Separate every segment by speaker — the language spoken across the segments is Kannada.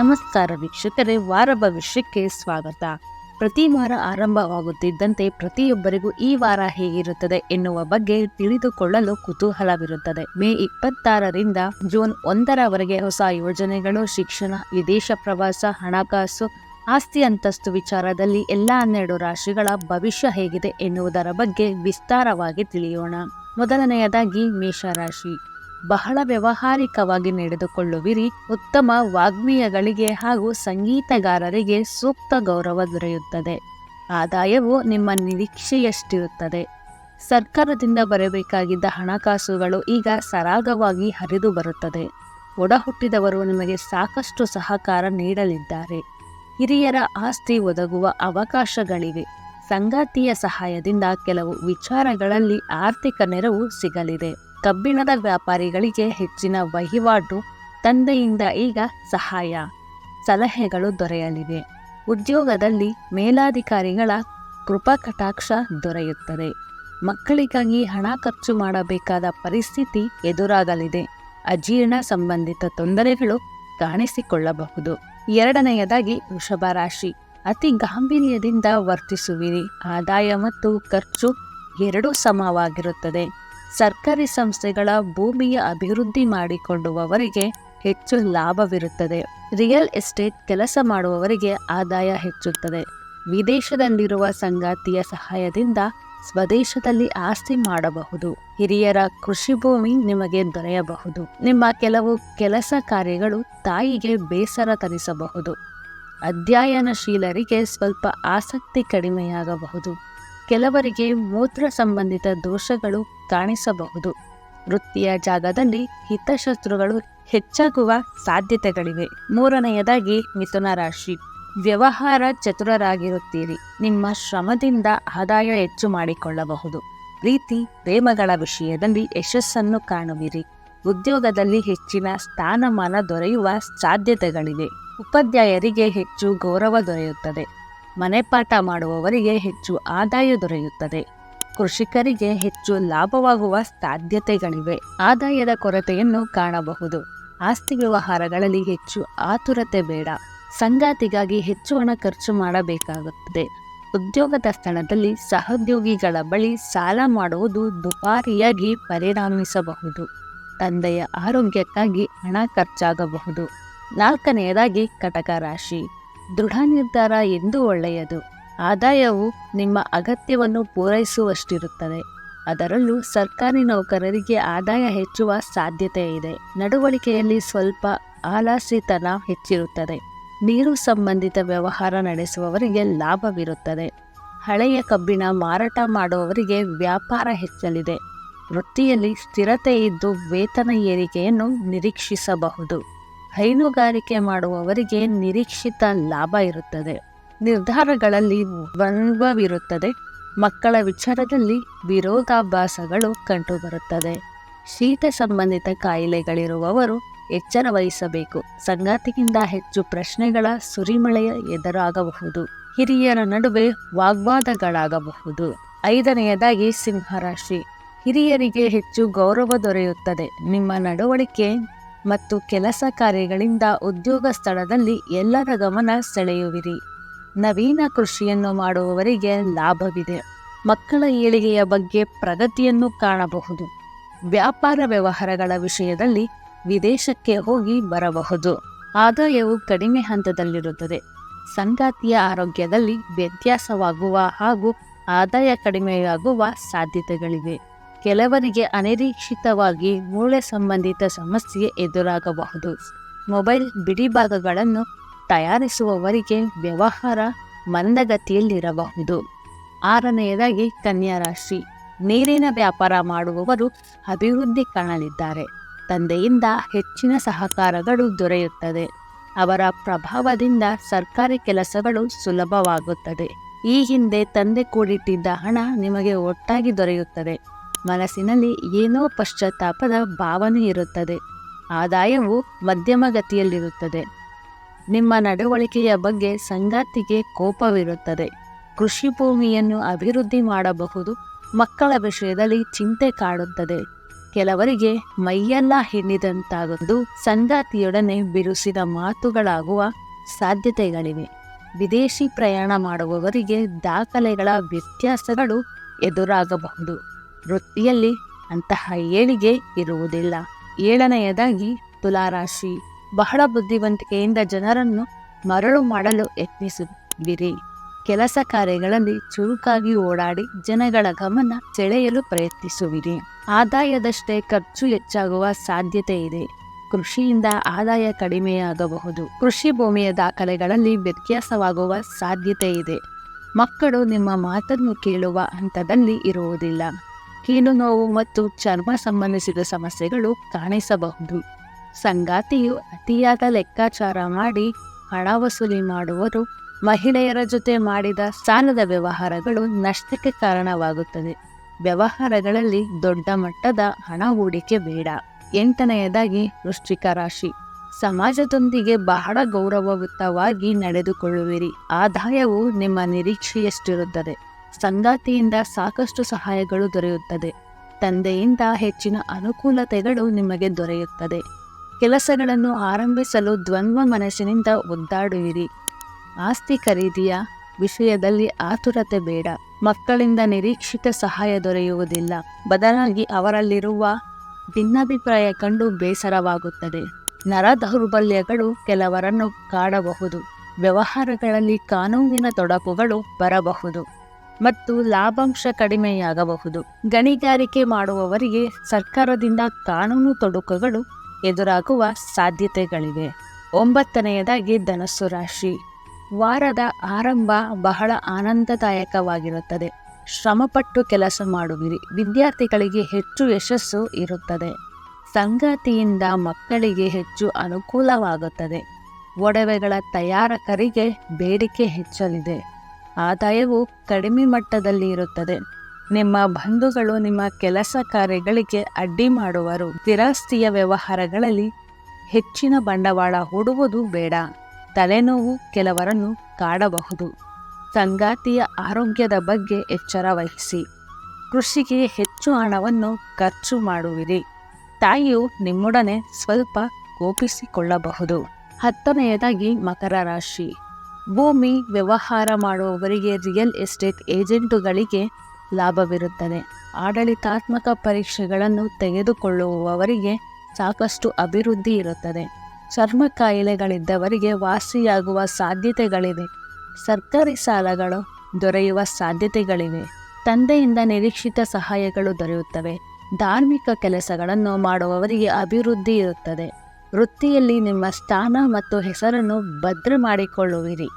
Speaker 1: ನಮಸ್ಕಾರ ವೀಕ್ಷಕರೇ, ವಾರ ಭವಿಷ್ಯಕ್ಕೆ ಸ್ವಾಗತ. ಪ್ರತಿ ವಾರ ಆರಂಭವಾಗುತ್ತಿದ್ದಂತೆ ಪ್ರತಿಯೊಬ್ಬರಿಗೂ ಈ ವಾರ ಹೇಗಿರುತ್ತದೆ ಎನ್ನುವ ಬಗ್ಗೆ ತಿಳಿದುಕೊಳ್ಳಲು ಕುತೂಹಲವಿರುತ್ತದೆ. ಮೇ ಇಪ್ಪತ್ತಾರರಿಂದ ಜೂನ್ ಒಂದರವರೆಗೆ ಹೊಸ ಯೋಜನೆಗಳು, ಶಿಕ್ಷಣ, ವಿದೇಶ ಪ್ರವಾಸ, ಹಣಕಾಸು, ಆಸ್ತಿ ಅಂತಸ್ತು ವಿಚಾರದಲ್ಲಿ ಎಲ್ಲ ಹನ್ನೆರಡು ರಾಶಿಗಳ ಭವಿಷ್ಯ ಹೇಗಿದೆ ಎನ್ನುವುದರ ಬಗ್ಗೆ ವಿಸ್ತಾರವಾಗಿ ತಿಳಿಯೋಣ. ಮೊದಲನೆಯದಾಗಿ ಮೇಷರಾಶಿ. ಬಹಳ ವ್ಯವಹಾರಿಕವಾಗಿ ನಡೆದುಕೊಳ್ಳುವಿರಿ. ಉತ್ತಮ ವಾಗ್ಮೀಯಗಳಿಗೆ ಹಾಗೂ ಸಂಗೀತಗಾರರಿಗೆ ಸೂಕ್ತ ಗೌರವ ದೊರೆಯುತ್ತದೆ. ಆದಾಯವು ನಿಮ್ಮ ನಿರೀಕ್ಷೆಯಷ್ಟಿರುತ್ತದೆ. ಸರ್ಕಾರದಿಂದ ಬರಬೇಕಾಗಿದ್ದ ಹಣಕಾಸುಗಳು ಈಗ ಸರಾಗವಾಗಿ ಹರಿದು ಬರುತ್ತದೆ. ಒಡಹುಟ್ಟಿದವರು ನಿಮಗೆ ಸಾಕಷ್ಟು ಸಹಕಾರ ನೀಡಲಿದ್ದಾರೆ. ಹಿರಿಯರ ಆಸ್ತಿ ಒದಗುವ ಅವಕಾಶಗಳಿವೆ. ಸಂಗಾತಿಯ ಸಹಾಯದಿಂದ ಕೆಲವು ವಿಚಾರಗಳಲ್ಲಿ ಆರ್ಥಿಕ ನೆರವು ಸಿಗಲಿದೆ. ಕಬ್ಬಿಣದ ವ್ಯಾಪಾರಿಗಳಿಗೆ ಹೆಚ್ಚಿನ ವಹಿವಾಟು, ತಂದೆಯಿಂದ ಈಗ ಸಹಾಯ, ಸಲಹೆಗಳು ದೊರೆಯಲಿವೆ. ಉದ್ಯೋಗದಲ್ಲಿ ಮೇಲಾಧಿಕಾರಿಗಳ ಕೃಪಾ ಕಟಾಕ್ಷ ದೊರೆಯುತ್ತದೆ. ಮಕ್ಕಳಿಗಾಗಿ ಹಣ ಖರ್ಚು ಮಾಡಬೇಕಾದ ಪರಿಸ್ಥಿತಿ ಎದುರಾಗಲಿದೆ. ಅಜೀರ್ಣ ಸಂಬಂಧಿತ ತೊಂದರೆಗಳು ಕಾಣಿಸಿಕೊಳ್ಳಬಹುದು. ಎರಡನೆಯದಾಗಿ ವೃಷಭ ರಾಶಿ. ಅತಿ ಗಾಂಭೀರ್ಯದಿಂದ ವರ್ತಿಸುವಿರಿ. ಆದಾಯ ಮತ್ತು ಖರ್ಚು ಎರಡೂ ಸಮವಾಗಿರುತ್ತದೆ. ಸರ್ಕಾರಿ ಸಂಸ್ಥೆಗಳ ಭೂಮಿಯ ಅಭಿವೃದ್ಧಿ ಮಾಡಿಕೊಳ್ಳುವವರಿಗೆ ಹೆಚ್ಚು ಲಾಭವಿರುತ್ತದೆ. ರಿಯಲ್ ಎಸ್ಟೇಟ್ ಕೆಲಸ ಮಾಡುವವರಿಗೆ ಆದಾಯ ಹೆಚ್ಚುತ್ತದೆ. ವಿದೇಶದಲ್ಲಿರುವ ಸಂಗಾತಿಯ ಸಹಾಯದಿಂದ ಸ್ವದೇಶದಲ್ಲಿ ಆಸ್ತಿ ಮಾಡಬಹುದು. ಹಿರಿಯರ ಕೃಷಿ ಭೂಮಿ ನಿಮಗೆ ದೊರೆಯಬಹುದು. ನಿಮ್ಮ ಕೆಲವು ಕೆಲಸ ಕಾರ್ಯಗಳು ತಾಯಿಗೆ ಬೇಸರ ತರಿಸಬಹುದು. ಅಧ್ಯಯನಶೀಲರಿಗೆ ಸ್ವಲ್ಪ ಆಸಕ್ತಿ ಕಡಿಮೆಯಾಗಬಹುದು. ಕೆಲವರಿಗೆ ಮೂತ್ರ ಸಂಬಂಧಿತ ದೋಷಗಳು ಕಾಣಿಸಬಹುದು. ವೃತ್ತಿಯ ಜಾಗದಲ್ಲಿ ಹಿತಶತ್ರುಗಳು ಹೆಚ್ಚಾಗುವ ಸಾಧ್ಯತೆಗಳಿವೆ. ಮೂರನೆಯದಾಗಿ ಮಿಥುನ ರಾಶಿ. ವ್ಯವಹಾರ ಚತುರರಾಗಿರುತ್ತೀರಿ. ನಿಮ್ಮ ಶ್ರಮದಿಂದ ಆದಾಯ ಹೆಚ್ಚು ಮಾಡಿಕೊಳ್ಳಬಹುದು. ಪ್ರೀತಿ, ಪ್ರೇಮಗಳ ವಿಷಯದಲ್ಲಿ ಯಶಸ್ಸನ್ನು ಕಾಣುವಿರಿ. ಉದ್ಯೋಗದಲ್ಲಿ ಹೆಚ್ಚಿನ ಸ್ಥಾನಮಾನ ದೊರೆಯುವ ಸಾಧ್ಯತೆಗಳಿವೆ. ಉಪಾಧ್ಯಾಯರಿಗೆ ಹೆಚ್ಚು ಗೌರವ ದೊರೆಯುತ್ತದೆ. ಮನೆಪಾಠ ಮಾಡುವವರಿಗೆ ಹೆಚ್ಚು ಆದಾಯ ದೊರೆಯುತ್ತದೆ. ಕೃಷಿಕರಿಗೆ ಹೆಚ್ಚು ಲಾಭವಾಗುವ ಸಾಧ್ಯತೆಗಳಿವೆ. ಆದಾಯದ ಕೊರತೆಯನ್ನು ಕಾಣಬಹುದು. ಆಸ್ತಿ ವ್ಯವಹಾರಗಳಲ್ಲಿ ಹೆಚ್ಚು ಆತುರತೆ ಬೇಡ. ಸಂಗಾತಿಗಾಗಿ ಹೆಚ್ಚು ಹಣ ಖರ್ಚು ಮಾಡಬೇಕಾಗುತ್ತದೆ. ಉದ್ಯೋಗದ ಸ್ಥಳದಲ್ಲಿ ಸಹೋದ್ಯೋಗಿಗಳ ಬಳಿ ಸಾಲ ಮಾಡುವುದು ದುಬಾರಿಯಾಗಿ ಪರಿಣಾಮಿಸಬಹುದು. ತಂದೆಯ ಆರೋಗ್ಯಕ್ಕಾಗಿ ಹಣ ಖರ್ಚಾಗಬಹುದು. ನಾಲ್ಕನೆಯದಾಗಿ ಕಟಕ ರಾಶಿ. ದೃಢ ನಿರ್ಧಾರ ಎಂದು ಒಳ್ಳೆಯದು. ಆದಾಯವು ನಿಮ್ಮ ಅಗತ್ಯವನ್ನು ಪೂರೈಸುವಷ್ಟಿರುತ್ತದೆ. ಅದರಲ್ಲೂ ಸರ್ಕಾರಿ ನೌಕರರಿಗೆ ಆದಾಯ ಹೆಚ್ಚುವ ಸಾಧ್ಯತೆ ಇದೆ. ನಡವಳಿಕೆಯಲ್ಲಿ ಸ್ವಲ್ಪ ಆಲಾಸಿತನ ಹೆಚ್ಚಿರುತ್ತದೆ. ನೀರು ಸಂಬಂಧಿತ ವ್ಯವಹಾರ ನಡೆಸುವವರಿಗೆ ಲಾಭವಿರುತ್ತದೆ. ಹಳೆಯ ಕಬ್ಬಿಣ ಮಾರಾಟ ಮಾಡುವವರಿಗೆ ವ್ಯಾಪಾರ ಹೆಚ್ಚಲಿದೆ. ವೃತ್ತಿಯಲ್ಲಿ ಸ್ಥಿರತೆ ಇದ್ದು ವೇತನ ಏರಿಕೆಯನ್ನು ನಿರೀಕ್ಷಿಸಬಹುದು. ಹೈನುಗಾರಿಕೆ ಮಾಡುವವರಿಗೆ ನಿರೀಕ್ಷಿತ ಲಾಭ ಇರುತ್ತದೆ. ನಿರ್ಧಾರಗಳಲ್ಲಿ ದ್ವಂದ್ವವಿರುತ್ತದೆ. ಮಕ್ಕಳ ವಿಚಾರದಲ್ಲಿ ವಿರೋಧಾಭಾಸಗಳು ಕಂಡುಬರುತ್ತದೆ. ಶೀತ ಸಂಬಂಧಿತ ಕಾಯಿಲೆಗಳಿರುವವರು ಎಚ್ಚರ ವಹಿಸಬೇಕು. ಸಂಗಾತಿಗಿಂತ ಹೆಚ್ಚು ಪ್ರಶ್ನೆಗಳ ಸುರಿಮಳೆಯ ಎದುರಾಗಬಹುದು. ಹಿರಿಯರ ನಡುವೆ ವಾಗ್ವಾದಗಳಾಗಬಹುದು. ಐದನೆಯದಾಗಿ ಸಿಂಹರಾಶಿ. ಹಿರಿಯರಿಗೆ ಹೆಚ್ಚು ಗೌರವ ದೊರೆಯುತ್ತದೆ. ನಿಮ್ಮ ನಡವಳಿಕೆ ಮತ್ತು ಕೆಲಸ ಕಾರ್ಯಗಳಿಂದ ಉದ್ಯೋಗ ಸ್ಥಳದಲ್ಲಿ ಎಲ್ಲರ ಗಮನ ಸೆಳೆಯುವಿರಿ. ನವೀನ ಕೃಷಿಯನ್ನು ಮಾಡುವವರಿಗೆ ಲಾಭವಿದೆ. ಮಕ್ಕಳ ಏಳಿಗೆಯ ಬಗ್ಗೆ ಪ್ರಗತಿಯನ್ನು ಕಾಣಬಹುದು. ವ್ಯಾಪಾರ ವ್ಯವಹಾರಗಳ ವಿಷಯದಲ್ಲಿ ವಿದೇಶಕ್ಕೆ ಹೋಗಿ ಬರಬಹುದು. ಆದಾಯವು ಕಡಿಮೆ ಹಂತದಲ್ಲಿರುತ್ತದೆ. ಸಂಗಾತಿಯ ಆರೋಗ್ಯದಲ್ಲಿ ವ್ಯತ್ಯಾಸವಾಗುವ ಹಾಗೂ ಆದಾಯ ಕಡಿಮೆಯಾಗುವ ಸಾಧ್ಯತೆಗಳಿವೆ. ಕೆಲವರಿಗೆ ಅನಿರೀಕ್ಷಿತವಾಗಿ ಮೂಳೆ ಸಂಬಂಧಿತ ಸಮಸ್ಯೆ ಎದುರಾಗಬಹುದು. ಮೊಬೈಲ್ ಬಿಡಿಭಾಗಗಳನ್ನು ತಯಾರಿಸುವವರಿಗೆ ವ್ಯವಹಾರ ಮಂದಗತಿಯಲ್ಲಿರಬಹುದು. ಆರನೆಯದಾಗಿ ಕನ್ಯಾ ರಾಶಿ. ನೀರಿನ ವ್ಯಾಪಾರ ಮಾಡುವವರು ಅಭಿವೃದ್ಧಿ ಕಾಣಲಿದ್ದಾರೆ. ತಂದೆಯಿಂದ ಹೆಚ್ಚಿನ ಸಹಕಾರಗಳು ದೊರೆಯುತ್ತದೆ. ಅವರ ಪ್ರಭಾವದಿಂದ ಸರ್ಕಾರಿ ಕೆಲಸಗಳು ಸುಲಭವಾಗುತ್ತದೆ. ಈ ಹಿಂದೆ ತಂದೆ ಕೂಡಿಟ್ಟಿದ್ದ ಹಣ ನಿಮಗೆ ಒಟ್ಟಾಗಿ ದೊರೆಯುತ್ತದೆ. ಮನಸ್ಸಿನಲ್ಲಿ ಏನೋ ಪಶ್ಚಾತ್ತಾಪದ ಭಾವನೆ ಇರುತ್ತದೆ. ಆದಾಯವು ಮಧ್ಯಮಗತಿಯಲ್ಲಿರುತ್ತದೆ. ನಿಮ್ಮ ನಡವಳಿಕೆಯ ಬಗ್ಗೆ ಸಂಗಾತಿಗೆ ಕೋಪವಿರುತ್ತದೆ. ಕೃಷಿ ಭೂಮಿಯನ್ನು ಅಭಿವೃದ್ಧಿ ಮಾಡಬಹುದು. ಮಕ್ಕಳ ವಿಷಯದಲ್ಲಿ ಚಿಂತೆ ಕಾಡುತ್ತದೆ. ಕೆಲವರಿಗೆ ಮೈಯೆಲ್ಲ ಹಿಡಿದಂತಾಗದು ಸಂಗಾತಿಯೊಡನೆ ಬಿರುಸಿದ ಮಾತುಗಳಾಗುವ ಸಾಧ್ಯತೆಗಳಿವೆ. ವಿದೇಶಿ ಪ್ರಯಾಣ ಮಾಡುವವರಿಗೆ ದಾಖಲೆಗಳ ವ್ಯತ್ಯಾಸಗಳು ಎದುರಾಗಬಹುದು. ವೃತ್ತಿಯಲ್ಲಿ ಅಂತಹ ಏಳಿಗೆ ಇರುವುದಿಲ್ಲ. ಏಳನೆಯದಾಗಿ ತುಲಾರಾಶಿ. ಬಹಳ ಬುದ್ಧಿವಂತಿಕೆಯಿಂದ ಜನರನ್ನು ಮರಳು ಮಾಡಲು ಯತ್ನಿಸುವಿರಿ. ಕೆಲಸ ಕಾರ್ಯಗಳಲ್ಲಿ ಚುರುಕಾಗಿ ಓಡಾಡಿ ಜನಗಳ ಗಮನ ಸೆಳೆಯಲು ಪ್ರಯತ್ನಿಸುವಿರಿ. ಆದಾಯದಷ್ಟೇ ಖರ್ಚು ಹೆಚ್ಚಾಗುವ ಸಾಧ್ಯತೆ ಇದೆ. ಕೃಷಿಯಿಂದ ಆದಾಯ ಕಡಿಮೆಯಾಗಬಹುದು. ಕೃಷಿ ಭೂಮಿಯ ದಾಖಲೆಗಳಲ್ಲಿ ವ್ಯತ್ಯಾಸವಾಗುವ ಸಾಧ್ಯತೆ ಇದೆ. ಮಕ್ಕಳು ನಿಮ್ಮ ಮಾತನ್ನು ಕೇಳುವ ಹಂತದಲ್ಲಿ ಇರುವುದಿಲ್ಲ. ಕೀಲು ನೋವು ಮತ್ತು ಚರ್ಮ ಸಂಬಂಧಿಸಿದ ಸಮಸ್ಯೆಗಳು ಕಾಣಿಸಬಹುದು. ಸಂಗಾತಿಯು ಅತಿಯಾದ ಲೆಕ್ಕಾಚಾರ ಮಾಡಿ ಹಣ ವಸೂಲಿ ಮಾಡುವರು ಮಹಿಳೆಯರ ಜೊತೆ ಮಾಡಿದ ಸಾಲದ ವ್ಯವಹಾರಗಳು ನಷ್ಟಕ್ಕೆ ಕಾರಣವಾಗುತ್ತದೆ. ವ್ಯವಹಾರಗಳಲ್ಲಿ ದೊಡ್ಡ ಮಟ್ಟದ ಹಣ ಹೂಡಿಕೆ ಬೇಡ. ಎಂಟನೆಯದಾಗಿ ವೃಶ್ಚಿಕ ರಾಶಿ. ಸಮಾಜದೊಂದಿಗೆ ಬಹಳ ಗೌರವಯುತವಾಗಿ ನಡೆದುಕೊಳ್ಳುವಿರಿ. ಆದಾಯವು ನಿಮ್ಮ ನಿರೀಕ್ಷೆಯಷ್ಟಿರುತ್ತದೆ. ಸಂಗಾತಿಯಿಂದ ಸಾಕಷ್ಟು ಸಹಾಯಗಳು ದೊರೆಯುತ್ತದೆ. ತಂದೆಯಿಂದ ಹೆಚ್ಚಿನ ಅನುಕೂಲತೆಗಳು ನಿಮಗೆ ದೊರೆಯುತ್ತದೆ. ಕೆಲಸಗಳನ್ನು ಆರಂಭಿಸಲು ದ್ವಂದ್ವ ಮನಸ್ಸಿನಿಂದ ಒದ್ದಾಡುವಿರಿ. ಆಸ್ತಿ ಖರೀದಿಯ ವಿಷಯದಲ್ಲಿ ಆತುರತೆ ಬೇಡ. ಮಕ್ಕಳಿಂದ ನಿರೀಕ್ಷಿತ ಸಹಾಯ ದೊರೆಯುವುದಿಲ್ಲ. ಬದಲಾಗಿ ಅವರಲ್ಲಿರುವ ಭಿನ್ನಾಭಿಪ್ರಾಯ ಕಂಡು ಬೇಸರವಾಗುತ್ತದೆ. ನರ ದೌರ್ಬಲ್ಯಗಳು ಕೆಲವರನ್ನು ಕಾಡಬಹುದು. ವ್ಯವಹಾರಗಳಲ್ಲಿ ಕಾನೂನಿನ ತೊಡಕುಗಳು ಬರಬಹುದು. ಮತ್ತು ಲಾಭಾಂಶ ಕಡಿಮೆಯಾಗಬಹುದು. ಗಣಿಗಾರಿಕೆ ಮಾಡುವವರಿಗೆ ಸರ್ಕಾರದಿಂದ ಕಾನೂನು ತೊಡಕುಗಳು ಎದುರಾಗುವ ಸಾಧ್ಯತೆಗಳಿವೆ. ಒಂಬತ್ತನೆಯದಾಗಿ ಧನಸ್ಸು ರಾಶಿ. ವಾರದ ಆರಂಭ ಬಹಳ ಆನಂದದಾಯಕವಾಗಿರುತ್ತದೆ. ಶ್ರಮಪಟ್ಟು ಕೆಲಸ ಮಾಡುವಿರಿ. ವಿದ್ಯಾರ್ಥಿಗಳಿಗೆ ಹೆಚ್ಚು ಯಶಸ್ಸು ಇರುತ್ತದೆ. ಸಂಗಾತಿಯಿಂದ ಮಕ್ಕಳಿಗೆ ಹೆಚ್ಚು ಅನುಕೂಲವಾಗುತ್ತದೆ. ಒಡವೆಗಳ ತಯಾರಕರಿಗೆ ಬೇಡಿಕೆ ಹೆಚ್ಚಲಿದೆ. ಆದಾಯವು ಕಡಿಮೆ ಮಟ್ಟದಲ್ಲಿ ಇರುತ್ತದೆ. ನಿಮ್ಮ ಬಂಧುಗಳು ನಿಮ್ಮ ಕೆಲಸ ಕಾರ್ಯಗಳಿಗೆ ಅಡ್ಡಿ ಮಾಡುವರು. ಸ್ಥಿರಾಸ್ತಿಯ ವ್ಯವಹಾರಗಳಲ್ಲಿ ಹೆಚ್ಚಿನ ಬಂಡವಾಳ ಹೂಡುವುದು ಬೇಡ. ತಲೆನೋವು ಕೆಲವರನ್ನು ಕಾಡಬಹುದು. ಸಂಗಾತಿಯ ಆರೋಗ್ಯದ ಬಗ್ಗೆ ಎಚ್ಚರ ವಹಿಸಿ. ಕೃಷಿಗೆ ಹೆಚ್ಚು ಹಣವನ್ನು ಖರ್ಚು ಮಾಡುವಿರಿ. ತಾಯಿಯು ನಿಮ್ಮೊಡನೆ ಸ್ವಲ್ಪ ಕೋಪಿಸಿಕೊಳ್ಳಬಹುದು. ಹತ್ತನೆಯದಾಗಿ ಮಕರ ರಾಶಿ. ಭೂಮಿ ವ್ಯವಹಾರ ಮಾಡುವವರಿಗೆ ರಿಯಲ್ ಎಸ್ಟೇಟ್ ಏಜೆಂಟುಗಳಿಗೆ ಲಾಭವಿರುತ್ತದೆ. ಆಡಳಿತಾತ್ಮಕ ಪರೀಕ್ಷೆಗಳನ್ನು ತೆಗೆದುಕೊಳ್ಳುವವರಿಗೆ ಸಾಕಷ್ಟು ಅಭಿವೃದ್ಧಿ ಇರುತ್ತದೆ. ಚರ್ಮ ಕಾಯಿಲೆಗಳಿದ್ದವರಿಗೆ ವಾಸಿಯಾಗುವ ಸಾಧ್ಯತೆಗಳಿವೆ. ಸರ್ಕಾರಿ ಸಾಲಗಳು ದೊರೆಯುವ ಸಾಧ್ಯತೆಗಳಿವೆ. ತಂದೆಯಿಂದ ನಿರೀಕ್ಷಿತ ಸಹಾಯಗಳು ದೊರೆಯುತ್ತವೆ. ಧಾರ್ಮಿಕ ಕೆಲಸಗಳನ್ನು ಮಾಡುವವರಿಗೆ ಅಭಿವೃದ್ಧಿ ಇರುತ್ತದೆ. ವೃತ್ತಿಯಲ್ಲಿ ನಿಮ್ಮ ಸ್ಥಾನ ಮತ್ತು ಹೆಸರನ್ನು ಭದ್ರ ಮಾಡಿಕೊಳ್ಳುವಿರಿ.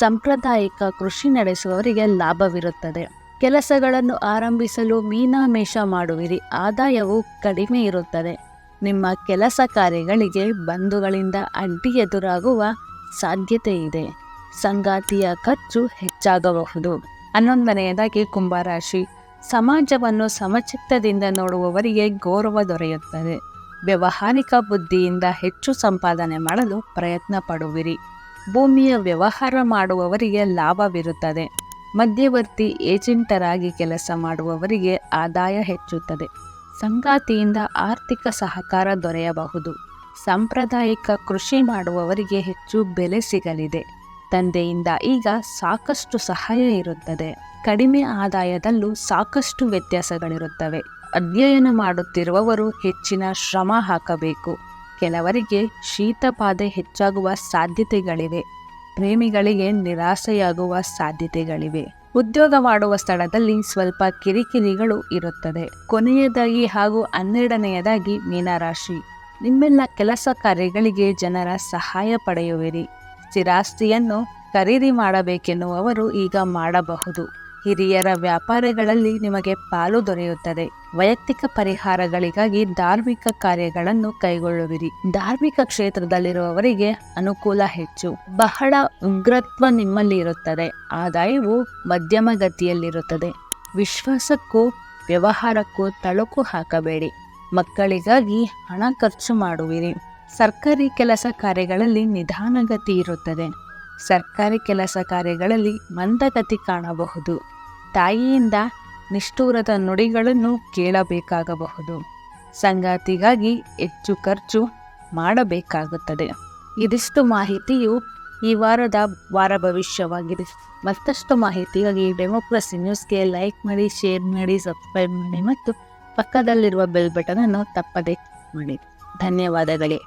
Speaker 1: ಸಾಂಪ್ರದಾಯಿಕ ಕೃಷಿ ನಡೆಸುವವರಿಗೆ ಲಾಭವಿರುತ್ತದೆ. ಕೆಲಸಗಳನ್ನು ಆರಂಭಿಸಲು ಮೀನಾಮೇಷ ಮಾಡುವಿರಿ. ಆದಾಯವು ಕಡಿಮೆ ಇರುತ್ತದೆ. ನಿಮ್ಮ ಕೆಲಸ ಕಾರ್ಯಗಳಿಗೆ ಬಂಧುಗಳಿಂದ ಅಡ್ಡಿ ಎದುರಾಗುವ ಸಾಧ್ಯತೆ ಇದೆ ಸಂಗಾತಿಯ ಖರ್ಚು ಹೆಚ್ಚಾಗಬಹುದು. ಹನ್ನೊಂದನೆಯದಾಗಿ ಕುಂಭರಾಶಿ. ಸಮಾಜವನ್ನು ಸಮಚಿತ್ತದಿಂದ ನೋಡುವವರಿಗೆ ಗೌರವ ದೊರೆಯುತ್ತದೆ. ವ್ಯವಹಾರಿಕ ಬುದ್ಧಿಯಿಂದ ಹೆಚ್ಚು ಸಂಪಾದನೆ ಮಾಡಲು ಪ್ರಯತ್ನ ಪಡುವಿರಿ ಭೂಮಿಯ ವ್ಯವಹಾರ ಮಾಡುವವರಿಗೆ ಲಾಭವಿರುತ್ತದೆ. ಮಧ್ಯವರ್ತಿ ಏಜೆಂಟರಾಗಿ ಕೆಲಸ ಮಾಡುವವರಿಗೆ ಆದಾಯ ಹೆಚ್ಚುತ್ತದೆ. ಸಂಗಾತಿಯಿಂದ ಆರ್ಥಿಕ ಸಹಕಾರ ದೊರೆಯಬಹುದು. ಸಾಂಪ್ರದಾಯಿಕ ಕೃಷಿ ಮಾಡುವವರಿಗೆ ಹೆಚ್ಚು ಬೆಲೆ ಸಿಗಲಿದೆ. ತಂದೆಯಿಂದ ಈಗ ಸಾಕಷ್ಟು ಸಹಾಯ ಇರುತ್ತದೆ. ಕಡಿಮೆ ಆದಾಯದಲ್ಲೂ ಸಾಕಷ್ಟು ವ್ಯತ್ಯಾಸಗಳಿರುತ್ತವೆ. ಅಧ್ಯಯನ ಮಾಡುತ್ತಿರುವವರು ಹೆಚ್ಚಿನ ಶ್ರಮ ಹಾಕಬೇಕು. ಕೆಲವರಿಗೆ ಶೀತಪಾದೆ ಹೆಚ್ಚಾಗುವ ಸಾಧ್ಯತೆಗಳಿವೆ. ಪ್ರೇಮಿಗಳಿಗೆ ನಿರಾಸೆಯಾಗುವ ಸಾಧ್ಯತೆಗಳಿವೆ. ಉದ್ಯೋಗ ಮಾಡುವ ಸ್ಥಳದಲ್ಲಿ ಸ್ವಲ್ಪ ಕಿರಿಕಿರಿಗಳು ಇರುತ್ತದೆ. ಕೊನೆಯದಾಗಿ ಹಾಗೂ ಹನ್ನೆರಡನೆಯದಾಗಿ ಮೀನರಾಶಿ. ನಿಮ್ಮೆಲ್ಲ ಕೆಲಸ ಕಾರ್ಯಗಳಿಗೆ ಜನರ ಸಹಾಯ ಪಡೆಯುವಿರಿ. ಸ್ಥಿರಾಸ್ತಿಯನ್ನು ಖರೀದಿ ಮಾಡಬೇಕೆನ್ನುವವರು ಈಗ ಮಾಡಬಹುದು. ಹಿರಿಯರ ವ್ಯಾಪಾರಗಳಲ್ಲಿ ನಿಮಗೆ ಪಾಲು ದೊರೆಯುತ್ತದೆ. ವೈಯಕ್ತಿಕ ಪರಿಹಾರಗಳಿಗಾಗಿ ಧಾರ್ಮಿಕ ಕಾರ್ಯಗಳನ್ನು ಕೈಗೊಳ್ಳುವಿರಿ. ಧಾರ್ಮಿಕ ಕ್ಷೇತ್ರದಲ್ಲಿರುವವರಿಗೆ ಅನುಕೂಲ ಹೆಚ್ಚು. ಬಹಳ ಉಗ್ರತ್ವ ನಿಮ್ಮಲ್ಲಿ ಇರುತ್ತದೆ ಆದಾಯವು ಮಧ್ಯಮ ಗತಿಯಲ್ಲಿರುತ್ತದೆ ವಿಶ್ವಾಸಕ್ಕೂ ವ್ಯವಹಾರಕ್ಕೂ ತಳುಕು ಹಾಕಬೇಡಿ. ಮಕ್ಕಳಿಗಾಗಿ ಹಣ ಖರ್ಚು ಮಾಡುವಿರಿ. ಸರ್ಕಾರಿ ಕೆಲಸ ಕಾರ್ಯಗಳಲ್ಲಿ ನಿಧಾನಗತಿ ಇರುತ್ತದೆ. ಸರ್ಕಾರಿ ಕೆಲಸ ಕಾರ್ಯಗಳಲ್ಲಿ ಮಂದಗತಿ ಕಾಣಬಹುದು. ತಾಯಿಯಿಂದ ನಿಷ್ಠೂರದ ನುಡಿಗಳನ್ನು ಕೇಳಬೇಕಾಗಬಹುದು. ಸಂಗಾತಿಗಾಗಿ ಹೆಚ್ಚು ಖರ್ಚು ಮಾಡಬೇಕಾಗುತ್ತದೆ. ಇದಿಷ್ಟು ಮಾಹಿತಿಯು ಈ ವಾರದ ವಾರ ಭವಿಷ್ಯವಾಗಿದೆ. ಮತ್ತಷ್ಟು ಮಾಹಿತಿಗಾಗಿ ಡೆಮೋಕ್ರಸಿ ನ್ಯೂಸ್ಗೆ ಲೈಕ್ ಮಾಡಿ, ಶೇರ್ ಮಾಡಿ, ಸಬ್ಸ್ಕ್ರೈಬ್ ಮಾಡಿ ಮತ್ತು ಪಕ್ಕದಲ್ಲಿರುವ ಬೆಲ್ ಬಟನನ್ನು ತಪ್ಪದೆ ಮಾಡಿ. ಧನ್ಯವಾದಗಳೇ.